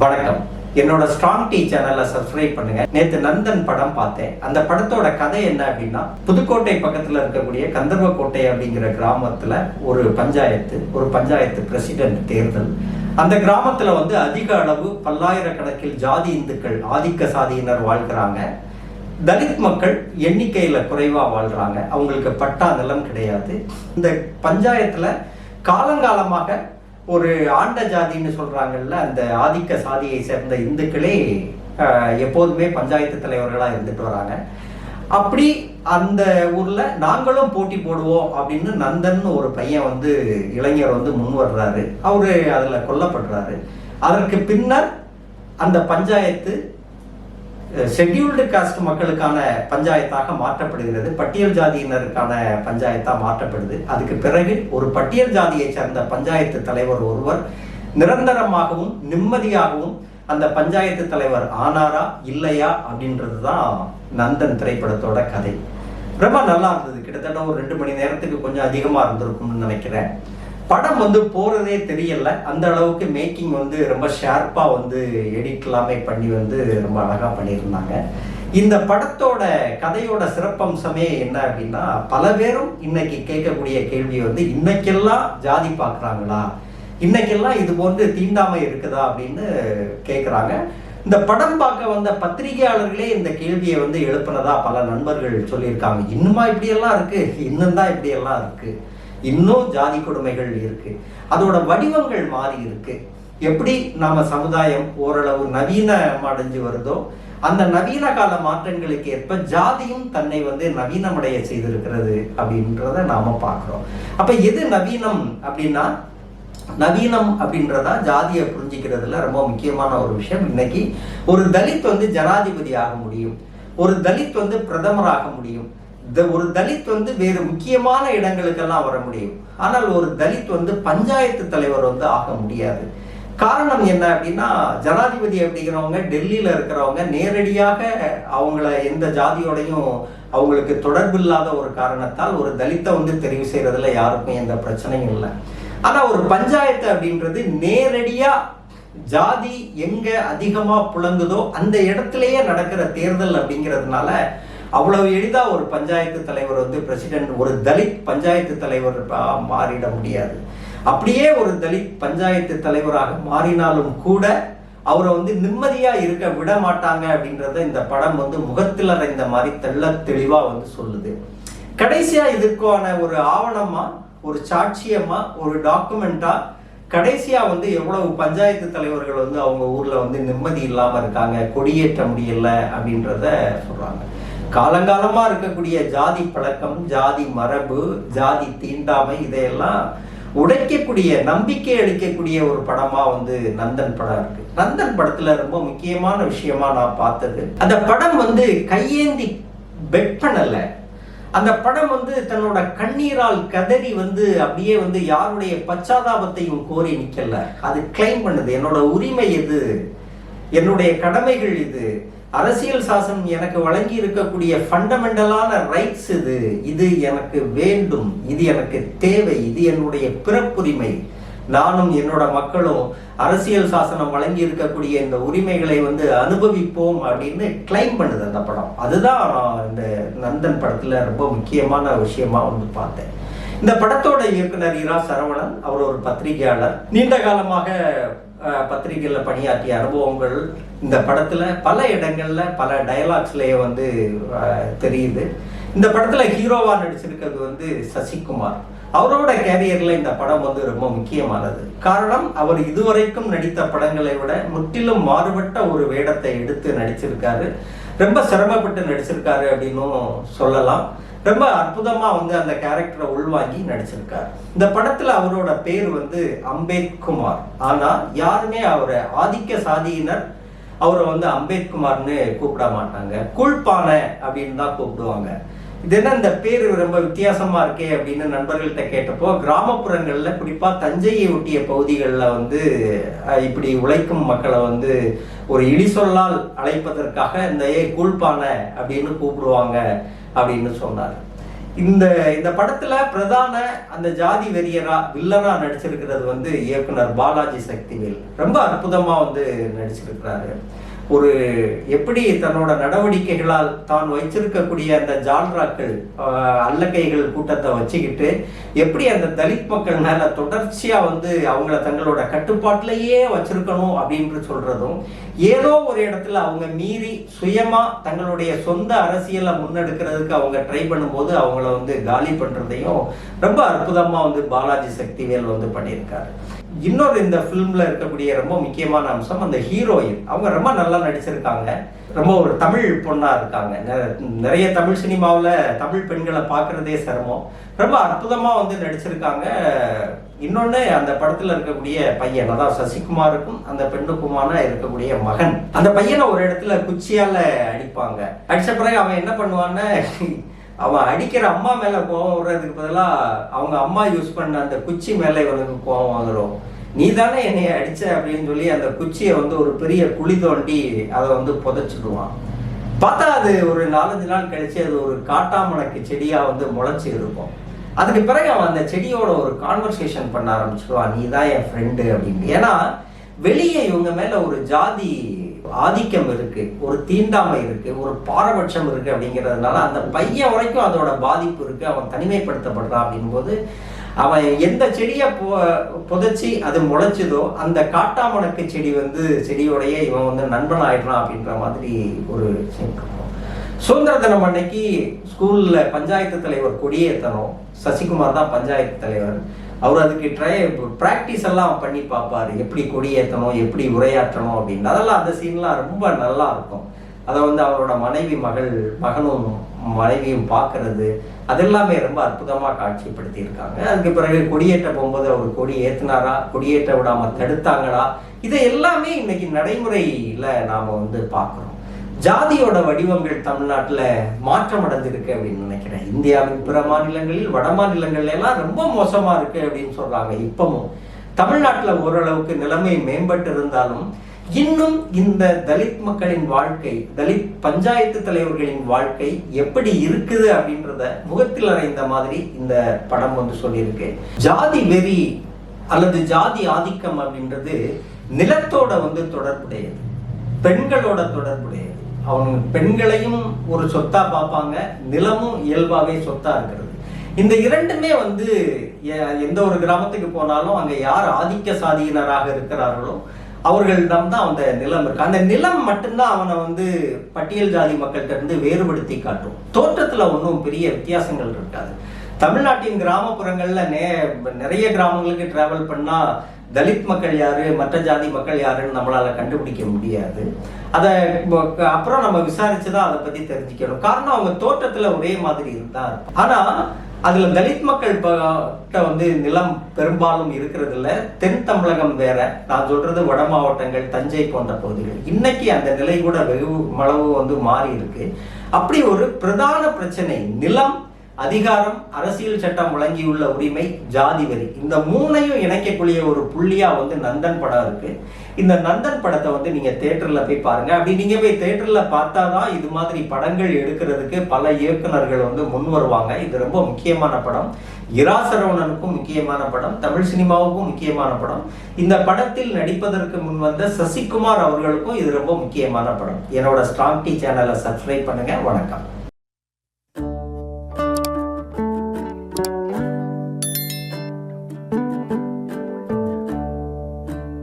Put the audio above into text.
வணக்கம். என்னோட strong tea சேனலை சப்ஸ்கிரைப் பண்ணுங்க. நேத்து நந்தன் படம் பார்த்தேன். அந்த படத்தோட கதை என்ன அப்படின்னா புதுக்கோட்டை பக்கத்துல இருக்கக்கூடிய கந்தர்வக்கோட்டை அப்படிங்கிற கிராமத்துல ஒரு பஞ்சாயத்து ஒரு பஞ்சாயத்து பிரசிடென்ட் தேர்தல். அந்த கிராமத்துல வந்து அதிக அளவு பல்லாயிரக்கணக்கில் ஜாதி இந்துக்கள் ஆதிக்க சாதியினர் வாழ்கிறாங்க. தலித் மக்கள் எண்ணிக்கையில குறைவா வாழ்றாங்க. அவங்களுக்கு பட்டா நிலம் கிடையாது. இந்த பஞ்சாயத்துல காலங்காலமாக ஒரு ஆண்ட ஜாதின்னு சொல்றாங்கல்ல அந்த ஆதிக்க சாதியை சேர்ந்த இந்துக்களே எப்போதுமே பஞ்சாயத்து தலைவர்களாக இருந்துட்டு வராங்க. அப்படி அந்த ஊர்ல நாங்களும் போட்டி போடுவோம் அப்படின்னு நந்தன் ஒரு பையன் வந்து இளைஞர் வந்து முன் வர்றாரு. அவரு அதுல கொல்லப்படுறாரு. அதற்கு பின்னர் அந்த பஞ்சாயத்து ஷெட்யூல்டு காஸ்ட் மக்களுக்கான பஞ்சாயத்தாக மாற்றப்படுகிறது. பட்டியல் ஜாதியினருக்கான பஞ்சாயத்தாக மாற்றப்படுது. அதுக்கு பிறகு ஒரு பட்டியல் ஜாதியை சேர்ந்த பஞ்சாயத்து தலைவர் ஒருவர் நிரந்தரமாகவும் நிம்மதியாகவும் அந்த பஞ்சாயத்து தலைவர் ஆனாரா இல்லையா அப்படின்றது தான் நந்தன் திரைப்படத்தோட கதை. ரொம்ப நல்லா இருந்தது. கிட்டத்தட்ட ஒரு ரெண்டு மணி நேரத்துக்கு கொஞ்சம் அதிகமாக இருந்திருக்கும்னு நினைக்கிறேன். படம் வந்து போறதே தெரியல. அந்த அளவுக்கு மேக்கிங் வந்து ரொம்ப ஷார்ப்பா வந்து எடிட் எல்லாமே பண்ணி வந்து ரொம்ப அழகா பண்ணியிருந்தாங்க. இந்த படத்தோட கதையோட சிறப்பம்சமே என்ன அப்படின்னா பல பேரும் இன்னைக்கு கேட்கக்கூடிய கேள்வி வந்து இன்னைக்கெல்லாம் ஜாதி பார்க்குறாங்களா? இன்னைக்கெல்லாம் இது போன்று தீண்டாமை இருக்குதா அப்படின்னு கேட்குறாங்க. இந்த படம் பார்க்க வந்த பத்திரிகையாளர்களே இந்த கேள்வியை வந்து எழுப்புனதா பல நண்பர்கள் சொல்லியிருக்காங்க. இன்னுமா இப்படியெல்லாம் இருக்கு? இன்னும் தான் இப்படியெல்லாம் இருக்குது இன்னும் ஜாதி கொடுமைகள் இருக்கு. அதோட வடிவங்கள் மாறி இருக்கு. எப்படி நாம சமுதாயம் ஓரளவு நவீனம் அடைஞ்சு வருதோ அந்த நவீன கால மாற்றங்களுக்கு ஏற்ப ஜாதியும் தன்னை வந்து நவீனமடைய செய்திருக்கிறது அப்படின்றத நாம பார்க்கிறோம். அப்ப எது நவீனம் அப்படின்னா நவீனம் அப்படின்றதா ஜாதியை புரிஞ்சிக்கிறதுல ரொம்ப முக்கியமான ஒரு விஷயம். இன்னைக்கு ஒரு தலித் வந்து ஜனாதிபதி ஆக முடியும். ஒரு தலித் வந்து பிரதமராக முடியும். ஒரு தலித் வந்து வேறு முக்கியமான இடங்களுக்கெல்லாம் வர முடியும். ஆனால் ஒரு தலித் வந்து பஞ்சாயத்து தலைவர் வந்து ஆக முடியாது. காரணம் என்ன அப்படின்னா ஜனாதிபதி அப்படிங்கிறவங்க டெல்லியில் இருக்கிறவங்க நேரடியாக அவங்கள எந்த ஜாதியோடையும் அவங்களுக்கு தொடர்பு இல்லாத ஒரு காரணத்தால் ஒரு தலித்தை வந்து தெரிவு செய்கிறதுல யாருக்கும் எந்த பிரச்சனையும் இல்லை. ஆனால் ஒரு பஞ்சாயத்து அப்படின்றது நேரடியாக ஜாதி எங்கே அதிகமாக புழங்குதோ அந்த இடத்துலையே நடக்கிற தேர்தல் அப்படிங்கிறதுனால அவ்வளவு எளிதா ஒரு பஞ்சாயத்து தலைவர் வந்து பிரசிடென்ட் ஒரு தலித் பஞ்சாயத்து தலைவர் மாறிட முடியாது. அப்படியே ஒரு தலித் பஞ்சாயத்து தலைவராக மாறினாலும் கூட அவரை வந்து நிம்மதியா இருக்க விட மாட்டாங்க அப்படின்றத இந்த படம் வந்து முகத்தில் அடைந்த மாதிரி தெள்ள தெளிவா வந்து சொல்லுது. கடைசியா இதுக்கான ஒரு ஆவணமா ஒரு சாட்சியமா ஒரு டாக்குமெண்ட்டாக கடைசியா வந்து எவ்வளவு பஞ்சாயத்து தலைவர்கள் வந்து அவங்க ஊர்ல வந்து நிம்மதி இல்லாமல் இருக்காங்க கொடியேற்ற முடியல அப்படின்றத சொல்றாங்க. காலங்காலமாக இருக்கக்கூடிய ஜாதி பழக்கம் ஜாதி மரபு ஜாதி தீண்டாமை இதையெல்லாம் உடைக்கக்கூடிய நம்பிக்கை அளிக்கக்கூடிய ஒரு படமா வந்து நந்தன் படம் இருக்கு. நந்தன் படத்துல ரொம்ப முக்கியமான விஷயமா நான் பார்த்தது. அந்த படம் வந்து கையேந்தி பெட் பண்ணல. அந்த படம் வந்து தன்னோட கண்ணீரால் கதறி வந்து அப்படியே வந்து யாருடைய பச்சாதாபத்தையும் கோரி நிக்கல. அது கிளைம் பண்ணுது. என்னோட உரிமை இது என்னுடைய கடமைகள் இது அரசியல் சாசனம் எனக்கு வழங்கி இருக்கக்கூடிய ஃபண்டமெண்டலான ரைட்ஸ் இது. இது எனக்கு வேண்டும். இது எனக்கு தேவை. இது என்னுடைய பிறப்புரிமை. நானும் என்னோட மக்களும் அரசியல் சாசனம் வழங்கி இருக்கக்கூடிய இந்த உரிமைகளை வந்து அனுபவிப்போம் அப்படின்னு கிளைம் பண்ணுது அந்த படம். அதுதான் நான் இந்த நந்தன் படத்துல ரொம்ப முக்கியமான விஷயமா வந்து பார்த்தேன். இந்த படத்தோட இயக்குனர் இரா சரவணன் அவர் ஒரு பத்திரிகையாளர். நீண்ட காலமாக பத்திரிகையில் பணியாற்றிய அனுபவங்கள் இந்த படத்தில் பல இடங்களில் பல டயலாக்ஸ்லேயே வந்து தெரியுது. இந்த படத்தில் ஹீரோவாக நடிச்சிருக்கிறது வந்து சசிகுமார். அவரோட கேரியரில் இந்த படம் வந்து ரொம்ப முக்கியமானது. காரணம் அவர் இதுவரைக்கும் நடித்த படங்களை விட முற்றிலும் மாறுபட்ட ஒரு வேடத்தை எடுத்து நடிச்சிருக்காரு. ரொம்ப சிரமப்பட்டு நடிச்சிருக்காரு அப்படின்னும் சொல்லலாம். ரொம்ப அற்புதமாக வந்து அந்த கேரக்டரை உள்வாங்கி நடிச்சிருக்கார். இந்த படத்தில் அவரோட பேர் வந்து அம்பேத்குமார். ஆனால் யாருமே அவரை ஆதிக்க சாதியினர் அவரை வந்து அம்பேத்குமார்னு கூப்பிட மாட்டாங்க. குழ்பானை அப்படின்னு தான் கூப்பிடுவாங்க. இது என்ன இந்த பேர் ரொம்ப வித்தியாசமா இருக்கே அப்படின்னு நண்பர்கள்ட்ட கேட்டப்போ கிராமப்புறங்கள்ல குறிப்பா தஞ்சையை ஒட்டிய பகுதிகளில் வந்து இப்படி உழைக்கும் மக்களை வந்து ஒரு இடி சொல்லால் அழைப்பதற்காக இந்த ஏ கூழ்பானை அப்படின்னு கூப்பிடுவாங்க அப்படின்னு சொன்னார். இந்த இந்த படத்துல பிரதான அந்த ஜாதி வெறியரா வில்லனா நடிச்சிருக்கிறது வந்து இயக்குனர் பாலாஜி சக்திவேல். ரொம்ப அற்புதமா வந்து நடிச்சிருக்கிறாரு. ஒரு எப்படி தன்னோட நடவடிக்கைகளால் தான் வைச்சிருக்கக்கூடிய அந்த ஜால்ராக்கள் அல்லக்கைகள் கூட்டத்தை வச்சுக்கிட்டு எப்படி அந்த தலித் மக்கள் மேல தொடர்ச்சியா வந்து அவங்கள தங்களோட கட்டுப்பாட்டிலேயே வச்சிருக்கணும் அப்படின்னு சொல்றதும் ஏதோ ஒரு இடத்துல அவங்க மீறி சுயமா தங்களுடைய சொந்த அரசியலை முன்னெடுக்கிறதுக்கு அவங்க ட்ரை பண்ணும்போது அவங்கள வந்து காலி பண்றதையும் ரொம்ப அற்புதமா வந்து பாலாஜி சக்திவேல் வந்து பண்ணியிருக்காரு. இன்னொரு இந்த ஃபிலிம்ல இருக்கக்கூடிய ரொம்ப முக்கியமான அம்சம் அந்த ஹீரோயின் அவங்க ரொம்ப நல்லா நடிச்சிருக்காங்க. ரொம்ப ஒரு தமிழ் பொண்ணா இருக்காங்க. நிறைய தமிழ் சினிமாவில் தமிழ் பெண்களை பார்க்கறதே சிரமம். ரொம்ப அற்புதமா வந்து நடிச்சிருக்காங்க. இன்னொன்று அந்த படத்தில் இருக்கக்கூடிய பையன் அதாவது சசிகுமாருக்கும் அந்த பெண்ணுக்குமான இருக்கக்கூடிய மகன். அந்த பையனை ஒரு இடத்துல குச்சியால் அடிப்பாங்க. அடிச்ச பிறகு அவன் என்ன பண்ணுவான்னு அவன் அடிக்கிற அம்மா மேல கோவம் வர்றதுக்கு பதிலாக அவங்க அம்மா யூஸ் பண்ண அந்த குச்சி மேல இவனுக்கு கோவம் வாங்குறோம் நீ தானே என்னைய அடிச்ச அப்படின்னு சொல்லி அந்த குச்சியை வந்து ஒரு பெரிய குழி தோண்டி அதை வந்து புதைச்சிடுவான். பார்த்தா அது ஒரு நாலஞ்சு நாள் கழிச்சு அது ஒரு காட்டாமணக்கு செடியா வந்து முளைச்சி இருக்கும். அதுக்கு பிறகு அவன் அந்த செடியோட ஒரு கான்வர்சேஷன் பண்ண ஆரம்பிச்சிடுவான் நீ தான் என் ஃப்ரெண்டு அப்படின்னு. ஏன்னா வெளியே இவங்க மேல ஒரு ஜாதி ஆதிக்கம் இருக்கு ஒரு தீண்டாமை இருக்கு ஒரு பாரபட்சம் இருக்கு அப்படிங்கிறதுனால அந்த பையன் வரைக்கும் அதோட பாதிப்பு இருக்கு. அவன் தனிமைப்படுத்தப்படுறான் அப்படிங்கும்போது அவன் எந்த செடியை பு புதைச்சி அது முளைச்சதோ அந்த காட்டாமணக்கு செடி வந்து செடியோடைய இவன் வந்து நண்பன் ஆயிடுறான் அப்படின்ற மாதிரி ஒரு சுதந்திர தினம் அன்னைக்கு ஸ்கூலில் பஞ்சாயத்து தலைவர் கொடியேற்றணும் சசிகுமார் தான் பஞ்சாயத்து தலைவர். அவர் அதுக்கு ட்ரை ப்ராக்டிஸ் எல்லாம் பண்ணி பார்ப்பாரு. எப்படி கொடியேற்றணும் எப்படி உரையாற்றணும் அப்படின்னு. அதெல்லாம் அந்த சீன்லாம் ரொம்ப நல்லா இருக்கும். அதை வந்து அவரோட மனைவி மகள் மகனும் மனைவியும் பார்க்கறது அதெல்லாமே ரொம்ப அற்புதமாக காட்சிப்படுத்தியிருக்காங்க. அதுக்கு பிறகு கொடியேற்ற போகும்போது அவர் கொடி ஏற்றினாரா கொடியேற்ற விடாமல் தடுத்தாங்களா? இதை எல்லாமே இன்னைக்கு நடைமுறையில் நாம் வந்து பார்க்குறோம். ஜாதியோட வடிவங்கள் தமிழ்நாட்டுல மாற்றம் அடைஞ்சிருக்கு அப்படின்னு நினைக்கிறேன். இந்தியாவின் பிற மாநிலங்களில் வட மாநிலங்கள்ல எல்லாம் ரொம்ப மோசமா இருக்கு அப்படின்னு சொல்றாங்க இப்பவும். தமிழ்நாட்டுல ஓரளவுக்கு நிலைமை மேம்பட்டு இருந்தாலும் இன்னும் இந்த தலித் மக்களின் வாழ்க்கை தலித் பஞ்சாயத்து தலைவர்களின் வாழ்க்கை எப்படி இருக்குது அப்படின்றத முகத்தில் அறைந்த மாதிரி இந்த படம் வந்து சொல்லியிருக்கு. ஜாதி வெறி அல்லது ஜாதி ஆதிக்கம் அப்படின்றது நிலத்தோட வந்து தொடர்புடையது. பெண்களோட தொடர்புடையது. அவங்க பெண்களையும் ஒரு சொத்தா பார்ப்பாங்க நிலமும் இயல்பாகவே சொத்தா இருக்கிறது. இந்த இரண்டுமே வந்து எந்த ஒரு கிராமத்துக்கு போனாலும் அங்கே யார் ஆதிக்க சாதியினராக இருக்கிறார்களோ அவர்களிடம் தான் அந்த நிலம் இருக்கு. அந்த நிலம் மட்டும்தான் அவனை வந்து பட்டியல் ஜாதி மக்கள்கிட்ட இருந்து வேறுபடுத்தி காட்டும். தோற்றத்தில் ஒன்றும் பெரிய வித்தியாசங்கள் இருக்காது. தமிழ்நாட்டின் கிராமப்புறங்களில் நே நிறைய கிராமங்களுக்கு டிராவல் பண்ணால் தலித் மக்கள் யாரு மற்ற ஜாதி மக்கள் யாருன்னு நம்மளால கண்டுபிடிக்க முடியாது. அதை இப்போ- அப்புறம் நம்ம விசாரிச்சுதான் அதை பத்தி தெரிஞ்சுக்கணும். காரணம் அவங்க தோட்டத்துல ஒரே மாதிரி இருந்தா ஆனா அதுல தலித் மக்கள் வந்து நிலம் பெரும்பாலும் இருக்கிறது இல்ல தென் தமிழகம் வேற. நான் சொல்றது வட மாவட்டங்கள் தஞ்சை போன்ற பகுதிகள். இன்னைக்கு அந்த நிலை கூட வெகு அளவு வந்து மாறி இருக்கு அப்படி ஒரு பிரதான பிரச்சனை நிலம் அதிகாரம் அரசியல் சட்டம் வழங்கியுள்ள உரிமை ஜாதி வரி இந்த மூணையும் இணைக்கக்கூடிய ஒரு புள்ளியா வந்து நந்தன் படம் இருக்கு. இந்த நந்தன் படத்தை வந்து நீங்க தேட்டர்ல போய் பாருங்க. அப்படி நீங்க போய் தேட்டர்ல பார்த்தாதான் இது மாதிரி படங்கள் எடுக்கிறதுக்கு பல இயக்குனர்கள் வந்து முன் வருவாங்க. இது ரொம்ப முக்கியமான படம். இரா சரவணனுக்கும் முக்கியமான படம். தமிழ் சினிமாவுக்கும் முக்கியமான படம். இந்த படத்தில் நடிப்பதற்கு முன் வந்த சசிகுமார் அவர்களுக்கும் இது ரொம்ப முக்கியமான படம். என்னோட ஸ்ட்ராங் டி சேனலை சப்ஸ்கிரைப் பண்ணுங்க. வணக்கம்.